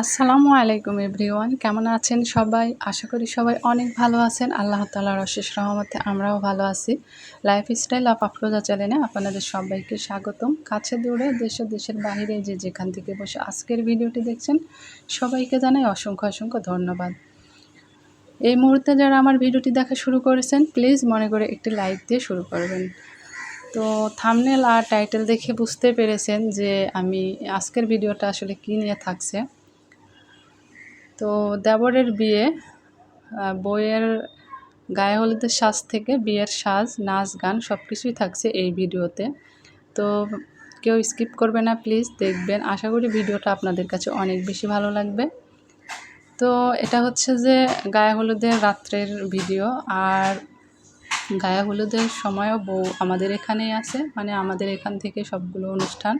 আসসালামু আলাইকুম এভরিওয়ান, কেমন আছেন সবাই? আশা করি সবাই অনেক ভালো আছেন। আল্লাহ তালার অশেষ রহমতে আমরাও ভালো আছি। লাইফ স্টাইল অফ আফরোজা চ্যানেলে আপনাদের সবাইকে স্বাগতম। কাছে দূরে, দেশ, দেশের বাহিরে যে যেখান থেকে বসে আজকের ভিডিওটি দেখছেন, সবাইকে জানাই অসংখ্য অসংখ্য ধন্যবাদ। এই মুহূর্তে যারা আমার ভিডিওটি দেখা শুরু করেছেন, প্লিজ মনে করে একটি লাইক দিয়ে শুরু করবেন। তো থামনেল আর টাইটেল দেখে বুঝতে পেরেছেন যে আমি আজকের ভিডিওটা আসলে কী নিয়ে থাকছে। তো দেবরের বিয়ে বইয়ের গায়ে হলুদের সাজ থেকে বিয়ের সাজ, নাচ, গান সব কিছুই থাকছে এই ভিডিওতে। তো কেউ স্কিপ করবে না, প্লিজ দেখবেন। আশা করি ভিডিওটা আপনাদের কাছে অনেক বেশি ভালো লাগবে। তো এটা হচ্ছে যে গায়ে হলুদের রাত্রের ভিডিও, আর গায়ে হলুদের সময়ও বউ আমাদের এখানেই আছে মানে আমাদের এখান থেকে সবগুলো অনুষ্ঠান।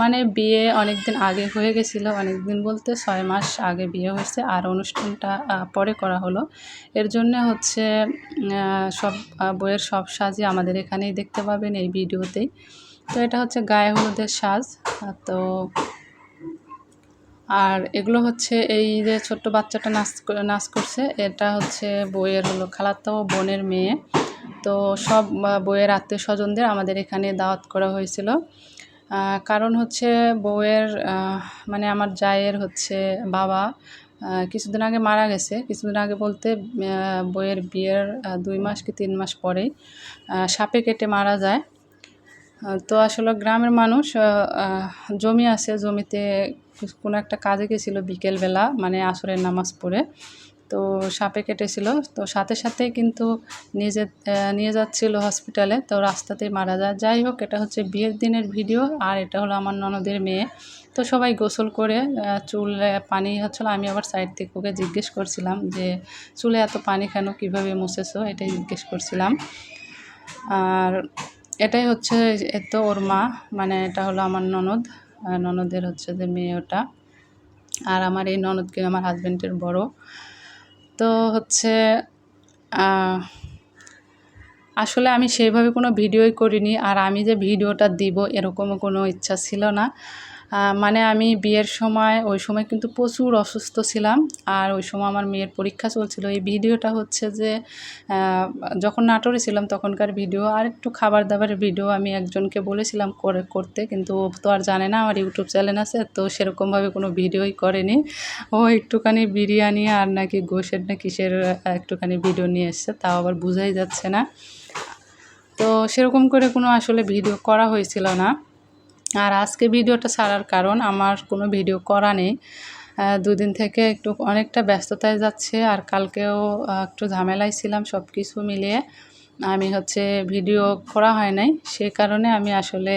মানে বিয়ে অনেক দিন আগে হয়ে গেছিল অনেক দিন বলতে ছয় মাস আগে বিয়ে হয়েছে, আর অনুষ্ঠানটা পরে করা হলো। এর জন্যে হচ্ছে সব বইয়ের সব সাজই আমাদের এখানেই দেখতে পাবেন এই ভিডিওতেই। তো এটা হচ্ছে গায়ে হলুদের সাজ তো আর এগুলো হচ্ছে এই যে ছোট্ট বাচ্চাটা নাচ নাচ করছে, এটা হচ্ছে বইয়ের হলো খালাতো বোনের মেয়ে। তো সব বইয়ের আত্মীয় স্বজনদের আমাদের এখানে দাওয়াত করা হয়েছিল। কারণ হচ্ছে বউয়ের মানে আমার জায়ের হচ্ছে বাবা কিছুদিন আগে মারা গেছে। কিছুদিন আগে বলতে বইয়ের বিয়ের দুই মাস কি তিন মাস পরেই সাপে কেটে মারা যায়। তো আসলে গ্রামের মানুষ জমি আছে, জমিতে কোনো একটা কাজে গেছিল বিকেলবেলা মানে আসরের নামাজ পড়ে। তো সাপে কেটেছিল। তো সাথে সাথেই কিন্তু নিজে নিয়ে যাচ্ছিল হসপিটালে তো রাস্তাতেই মারা যায়। যাই হোক, এটা হচ্ছে বিয়ের দিনের ভিডিও আর এটা হলো আমার ননদের মেয়ে। তো সবাই গোসল করে চুলে পানি হচ্ছিল। আমি আবার সাইড থেকে ওকে জিজ্ঞেস করছিলাম যে, চুলে এত পানি কেন? কীভাবে মুছেছো? এটাই জিজ্ঞেস করছিলাম। আর এটাই হচ্ছে এত ওর মা মানে এটা হলো আমার ননদ। ননদের হচ্ছে যে মেয়ে ওটা। আর আমার এই ননদকে, আমার হাজব্যান্ডের বড়। তো হচ্ছে আসলে আমি সেইভাবে কোনো ভিডিওই করিনি। আর আমি যে ভিডিওটা দিব এরকমও কোনো ইচ্ছা ছিল না। মানে আমি বিয়ের সময়, ওই সময় কিন্তু প্রচুর অসুস্থ ছিলাম। আর ওই সময় আমার মেয়ের পরীক্ষা চলছিল। এই ভিডিওটা হচ্ছে যে যখন নাটোরে ছিলাম তখনকার ভিডিও, আর একটু খাবার দাবারের ভিডিও আমি একজনকে বলেছিলাম করে, করতে, কিন্তু ও তো আর জানে না, আমার ইউটিউব চ্যানেল আছে, তো সেরকমভাবে কোনো ভিডিওই করেনি। ও একটুখানি বিরিয়ানি আর নাকি গোশের না কিসের একটুখানি ভিডিও নিয়ে এসছে, তাও আবার বোঝাই যাচ্ছে না। তো সেরকম করে কোনো আসলে ভিডিও করা হয়েছিল না। আর আজকে ভিডিওটা ছাড়ার কারণ আমার কোনো ভিডিও করা নেই। দুদিন থেকে একটু অনেকটা ব্যস্ততায় যাচ্ছে আর কালকেও একটু ঝামেলায় ছিলাম সব কিছু মিলিয়ে। আমি হচ্ছে ভিডিও করা হয় নাই, সে কারণে আমি আসলে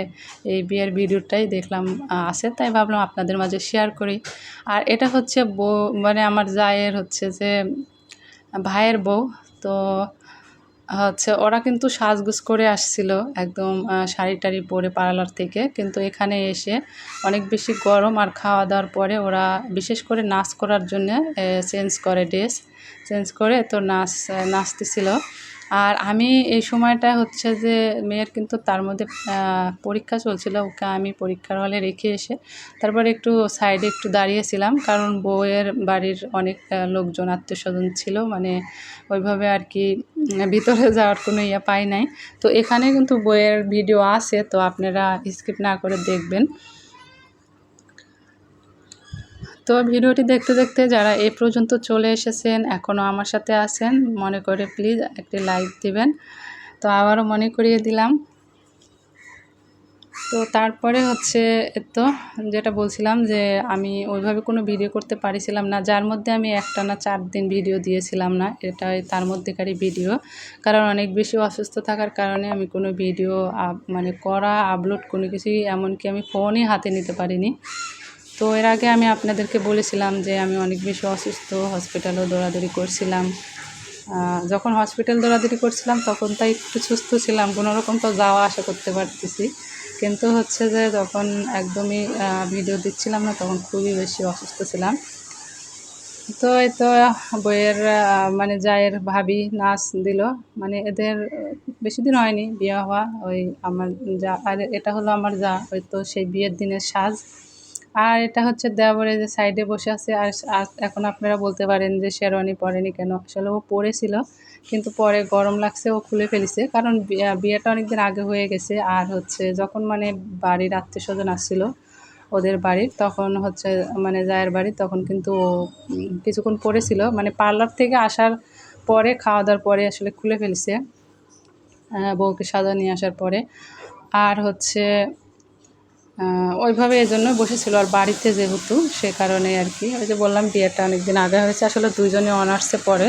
এই বিয়ের ভিডিওটাই দেখলাম আছে, তাই ভাবলাম আপনাদের মাঝে শেয়ার করি। আর এটা হচ্ছে বউ মানে আমার জায়ের হচ্ছে যে ভাইয়ের বউ, তো হচ্ছে, ওরা কিন্তু সাজগোজ করে আসছিল একদম শাড়ি টাড়ি পরে পার্লার থেকে। কিন্তু এখানে এসে অনেক বেশি গরম আর খাওয়া দাওয়ার পরে ওরা বিশেষ করে নাচ করার জন্যে চেঞ্জ করে ড্রেস। চেঞ্জ করে তো নাচ নাচতেছিল। আর আমি এই সময়টা হচ্ছে যে মেয়ের কিন্তু তার মধ্যে পরীক্ষা চলছিল, ওকে আমি পরীক্ষার হলে রেখে এসে তারপরে একটু সাইডে একটু দাঁড়িয়েছিলাম, কারণ বউয়ের বাড়ির অনেক লোকজন আত্মীয় স্বজন ছিল মানে ওইভাবে আর কি ভিতরে যাওয়ার কোনো ইয়ে পাই নাই। তো এখানে কিন্তু বইয়ের ভিডিও আছে, তো আপনারা স্কিপ না করে দেখবেন। তো ভিডিওটি দেখতে দেখতে যারা এই পর্যন্ত চলে এসেছেন এখনও আমার সাথে আছেন, মনে করে প্লিজ একটি লাইক দিবেন। তো আবারও মনে করিয়ে দিলাম। তো তারপরে হচ্ছে তো যেটা বলছিলাম যে আমি ওইভাবে কোনো ভিডিও করতে পারিছিলাম না, যার মধ্যে আমি একটা না চার দিন ভিডিও দিয়েছিলাম না, এটাই তার মধ্যেকারই ভিডিও কারণ অনেক বেশি অসুস্থ থাকার কারণে আমি কোনো ভিডিও মানে করা আপলোড কোনো কিছুই এমনকি আমি ফোনই হাতে নিতে পারিনি। তো এর আগে আমি আপনাদেরকে বলেছিলাম যে আমি অনেক বেশি অসুস্থ হসপিটালও দৌড়াদৌড়ি করছিলাম। যখন হসপিটাল দৌড়াদৌড়ি করছিলাম তখন তাই একটু সুস্থ ছিলাম কোনো রকম তো যাওয়া আসা করতে পারতেছি। কিন্তু হচ্ছে যে যখন একদমই ভিডিও দিচ্ছিলাম না তখন খুবই বেশি অসুস্থ ছিলাম। তো এই তো বইয়ের মানে জায়ের ভাবি নাচ দিল। মানে এদের বেশি দিন হয়নি বিয়ে হওয়া, ওই আমার যা, আর এটা হলো আমার যা, ওই তো সেই বিয়ের দিনের সাজ। আর এটা হচ্ছে দেওয়ারে যে সাইডে বসে আছে, আর এখন আপনারা বলতে পারেন যে শেরওয়ানি পরেনি কেন? আসলে ও পরেছিল, কিন্তু পরে গরম লাগছে, ও খুলে ফেলেছে। কারণ বিয়া- বিয়েটা অনেকদিন আগে হয়ে গেছে, আর হচ্ছে যখন মানে বাড়ির আত্মীয় স্বজন আসছিল ওদের বাড়ির, তখন হচ্ছে মানে জায়ের বাড়ি তখন কিন্তু ও কিছুক্ষণ পরেছিল। মানে পার্লার থেকে আসার পরে খাওয়া দাওয়ার পরে আসলে খুলে ফেলছে বউকে সাজা নিয়ে আসার পরে। আর হচ্ছে ওইভাবে এই জন্য বসেছিল আর বাড়িতে যেহেতু, সে কারণে আর কি। ওই যে বললাম, বিয়েটা অনেকদিন আগে হয়েছে, আসলে দুইজনে অনার্সে পড়ে।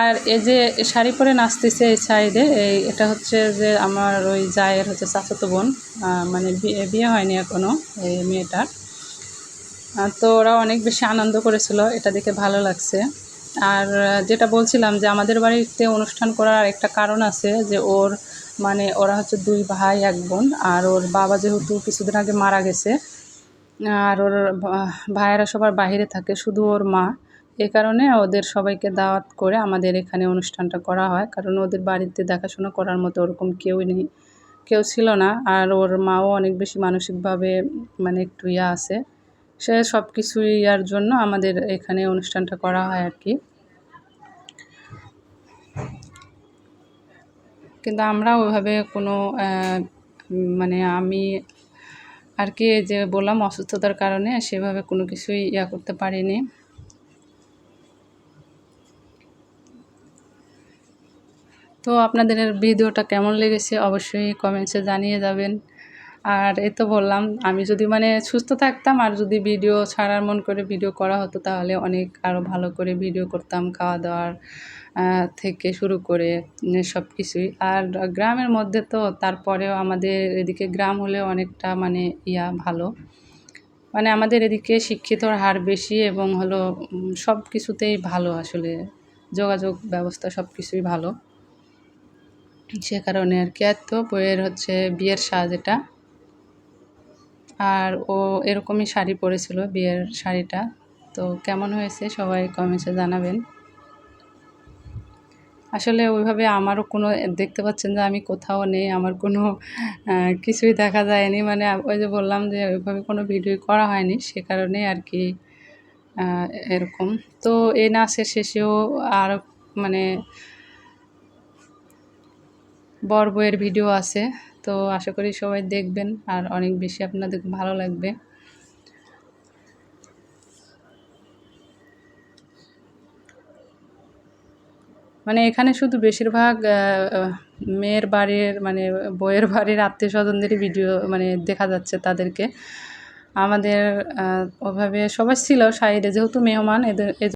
আর এই যে শাড়ি পরে নাচতেছে এই সাইডে এই এটা হচ্ছে যে আমার ওই জায়ের হচ্ছে চাচাতো বোন মানে বিয়ে হয়নি এখনও এই মেয়েটার। তো ওরা অনেক বেশি আনন্দ করেছিল, এটা দেখে ভালো লাগছে। আর যেটা বলছিলাম যে আমাদের বাড়িতে অনুষ্ঠান করার একটা কারণ আছে যে ওর মানে ওরা হচ্ছে দুই ভাই, এক বোন। আর ওর বাবা যেহেতু কিছুদিন আগে মারা গেছে, আর ওর ভাইয়েরা সবার বাইরে থাকে, শুধু ওর মা। এই কারণে ওদের সবাইকে দাওয়াত করে আমাদের এখানে অনুষ্ঠানটা করা হয়, কারণ ওদের বাড়িতে দেখাশোনা করার মতো ওরকম কেউই নেই, কেউ ছিল না। আর ওর মাও অনেক বেশি মানসিকভাবে মানে একটু ইয়া আছে। সে সব কিছুই ইয়ার জন্য আমাদের এখানে অনুষ্ঠানটা করা হয় আর কি। কিন্তু আমরা ওইভাবে কোনো মানে আমি আর কি যে বললাম অসুস্থতার কারণে সেভাবে কোনো কিছুই ইয়া করতে পারিনি। তো আপনাদের ভিডিওটা কেমন লেগেছে অবশ্যই কমেন্টসে জানিয়ে যাবেন। আর এ তো বললাম, আমি যদি মানে সুস্থ থাকতাম আর যদি ভিডিও ছাড়ার মন করে ভিডিও করা হতো তাহলে অনেক আরও ভালো করে ভিডিও করতাম, খাওয়া দাওয়ার থেকে শুরু করে সব কিছুই। আর গ্রামের মধ্যে তো তারপরেও আমাদের এদিকে গ্রাম হলে অনেকটা মানে ইয়া ভালো। মানে আমাদের এদিকে শিক্ষিতর হার বেশি এবং হলো সব কিছুতেই ভালো আসলে। যোগাযোগ ব্যবস্থা সব কিছুই ভালো। সে কারণে আর কি। আর তো বইয়ের হচ্ছে বিয়ের সাজ এটা। আর ও এরকমই শাড়ি পরেছিল, বিয়ের শাড়িটা। তো কেমন হয়েছে সবাই কমেন্টে জানাবেন। আসলে ওইভাবে আমারও কোনো, দেখতে পাচ্ছেন যে আমি কোথাও নেই, আমার কোনো কিছুই দেখা যায়নি। মানে ওই যে বললাম যে ওইভাবে কোনো ভিডিও করা হয়নি, সে কারণে আর কি এরকম। তো এই নাচের শেষেও আর মানে বর বইয়ের ভিডিও আছে। তো আশা করি সবাই দেখবেন আর অনেক বেশি আপনাদের ভালো লাগবে। মানে এখানে শুধু বেশিরভাগ মেয়ের বাড়ির মানে বইয়ের বাড়ির আত্মীয় স্বজনদেরই ভিডিও মানে দেখা যাচ্ছে তাদেরকে। আমাদের ওভাবে সবাই ছিল সাইডে যেহেতু মেহমান এদের